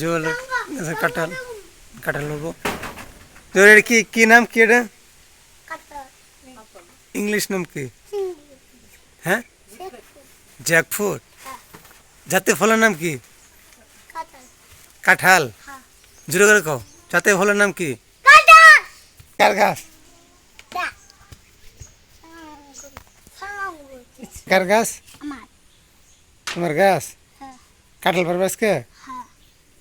জল গাছের কাঁঠাল কাঁঠাল নেবো তো এটা কি কি নাম কি এটা ইংলিশ নাম কি হ্যাঁ জ্যাকফ্রুট জাতীয় ফলের নাম কি কাঁঠাল জোরে করে কও জাতীয় ফলের নাম কি কার গাছ কার গাছ তোমার গাছ হ্যাঁ। কাঁঠাল পারবে আজকে